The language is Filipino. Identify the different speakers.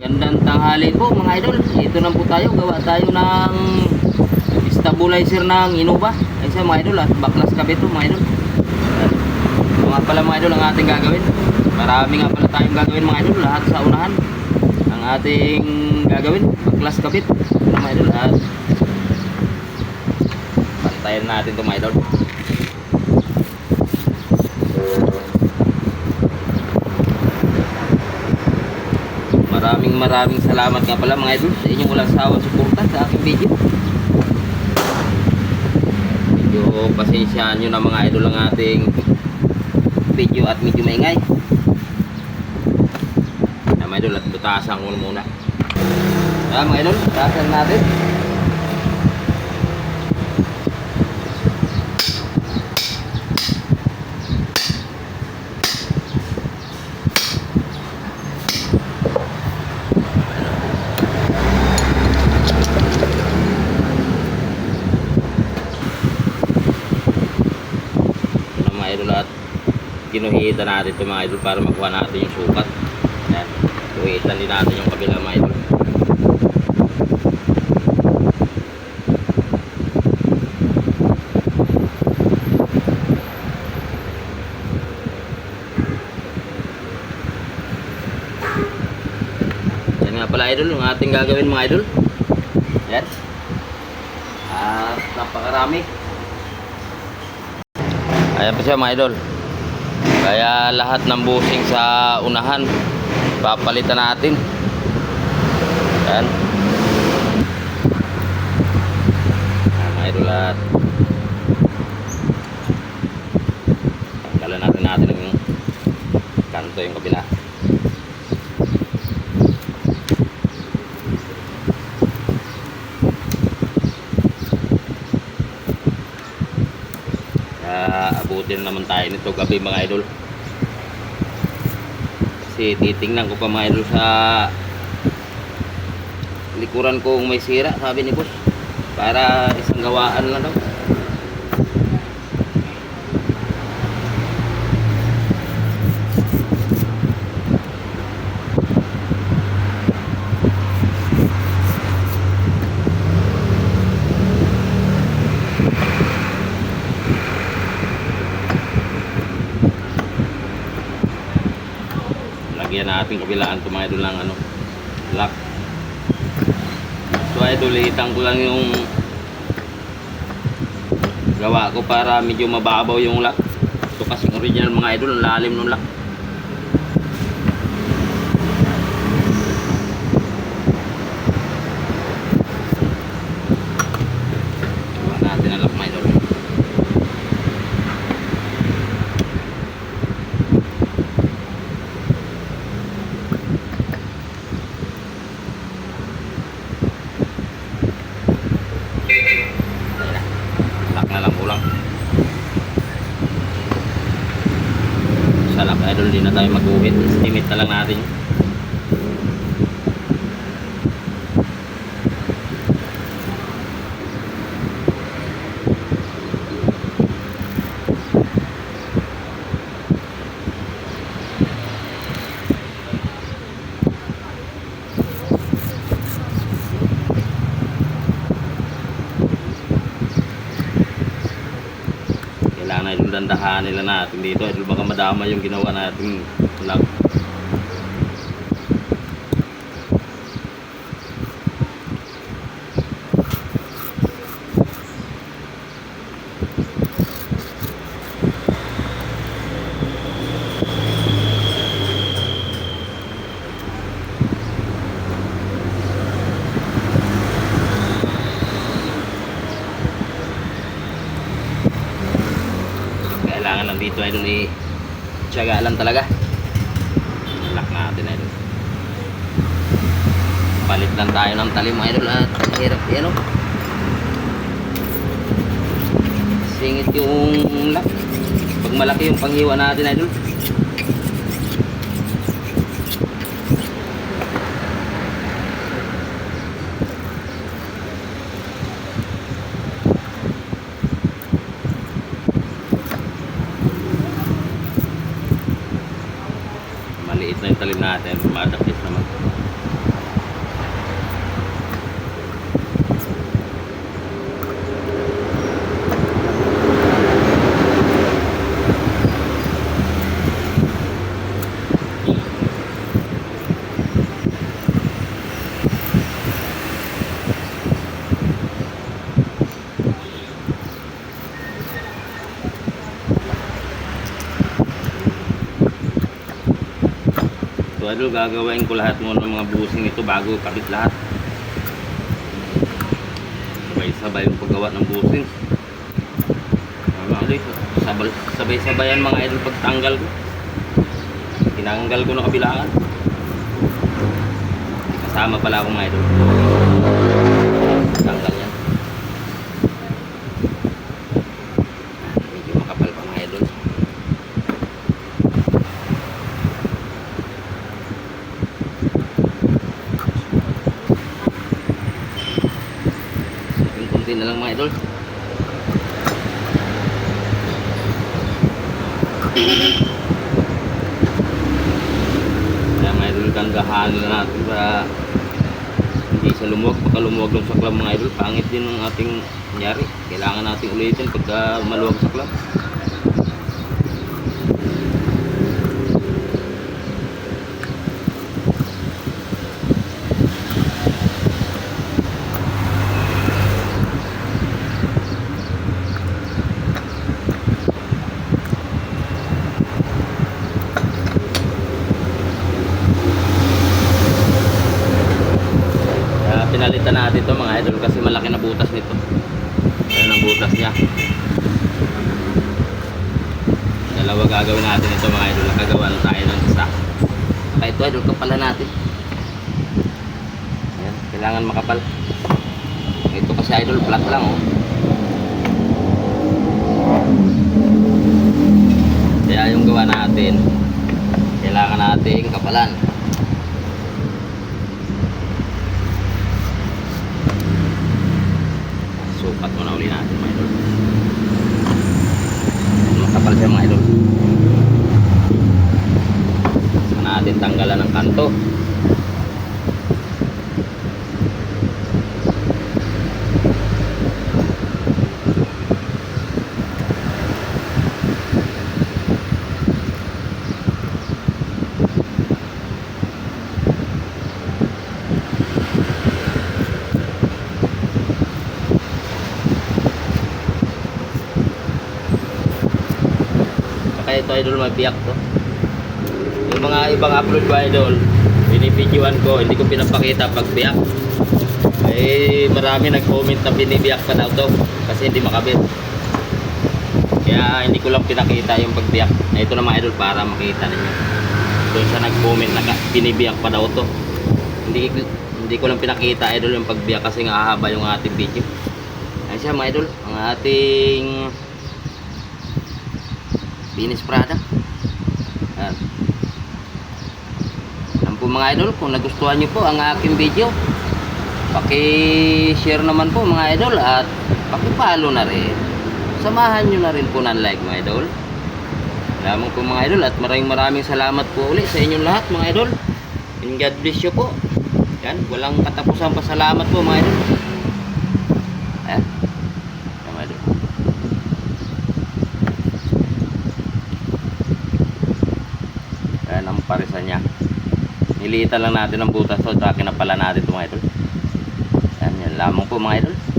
Speaker 1: Gandang tanghali po mga idol. Ito na po tayo. Gawa tayo ng stabilizer ng Innova. Ay sa mga idol at baklas kabe ito mga idol. Ito nga pala mga idol ang ating gagawin. Marami nga pala tayong gagawin mga idol. Lahat sa unahan. Ang ating gagawin. Baklas kabit. Ito mga idol. At pantayan natin ito mga idol. Maraming maraming salamat nga pala mga idol sa inyong walang sawang suporta sa aking video. Medyo pasensyaan nyo na mga idol ang ating video at medyo maingay. Kaya mga idol at butasan ko muna. Kaya mga idol, butasan natin. Idol at ginuhitan natin ito mga idol para makuha natin yung sukat. Yan. Guhitan din natin yung kabila mga idol. Yan nga pala idol, yung ating gagawin mga idol. Yan. At napakarami. Ayan pa siya mga idol. Kaya lahat ng busing sa unahan, papalitan natin. Ayan. Ayan mga idol at tanggalan natin natin yung kanto yung kabila. Kaya abutin naman tayo nito gabi mga idol. Kasi titingnan ko pa mga idol sa likuran ko may sira, sabi ni boss. Para isang gawaan lang daw. Lagyan natin kabilaan ito mga idol ng ano, lock. So idol, iitang ko lang yung gawa ko para medyo mababaw yung lock. Ito kasi original mga idol, ang lalim ng lock. Gawa natin ang lock mga idol. Ayan na. Lock na lang kulang. Sa lock idol din na tayo mag-uwit. Estimate na lang natin. yun. Kailangan na dandahan nila natin dito. Idol baka madama yung ginawa natin lock. Kailangan lang dito idol i tiyaga lang talaga. Lock natin idol. Palit lang tayo ng talim idol at ang hirap yan o. Singit yung lock. Pag malaki yung panghiwa natin idol. Maliit na yung talim natin, madakit naman. Idol, gagawin ko lahat muna ng mga busing ito bago kabit lahat. Sabay-sabay yung paggawa ng busing. Sabay-sabayan mga idol pagtanggal ko. Tinanggal ko na kabilaan. Kasama pala ako mga idol. Tanggal yan. Medyo makapal pa mga idol. Kunti na lang mga idol. Kaya mga idol, ganggahan na natin sa hindi sa lumuwag. Baka lumuwag ng saklam mga idol. Pangit din ang ating nangyari. Kailangan natin ulitin pagka maluwag saklam. Kaya pinalitan natin to mga idol kasi malaki na butas nito. Ayan ang butas niya. Dalawa gagawin natin ito mga idol. Nakagawa na tayo ng isa. Saka ito idol, kapala natin. Ayan, kailangan makapal. Ito kasi idol, flat lang oh. Kaya yung gawa natin, kailangan nating kapalan. Sukat muna uli natin mga idol. Makapal siya mga idol. Saka natin tanggalan ng kanto. Saka ito idol may biyak to. Mga ibang upload ko idol, binibidyoan ko, hindi ko pinapakita pag biyak. Eh marami nag-comment na binibiyak pa daw to kasi hindi makabit. Kaya hindi ko lang pinakita yung pagbiyak. Na ito na mga idol para makita ninyo. Doon sa nag-comment na ka- binibiyak pa daw to. Hindi hindi ko lang pinakita idol yung pagbiyak kasi nga hahaba yung ating video. Ayun siya mga idol, ang ating Venus Prada. Yan. Po mga idol, kung nagustuhan nyo po ang aking video, paki-share naman po mga idol at paki-follow na rin. Samahan nyo na rin po ng like mga idol. Lamang po mga idol at maraming maraming salamat po ulit sa inyong lahat mga idol. And God bless you po. Yan, walang katapusan pa salamat po mga idol. Ayan. Yan, mga idol. Ayan ang. Nilitan lang natin ang butas so tsaka kinapala natin ito mga idol. Yan, yan lamang po mga idol.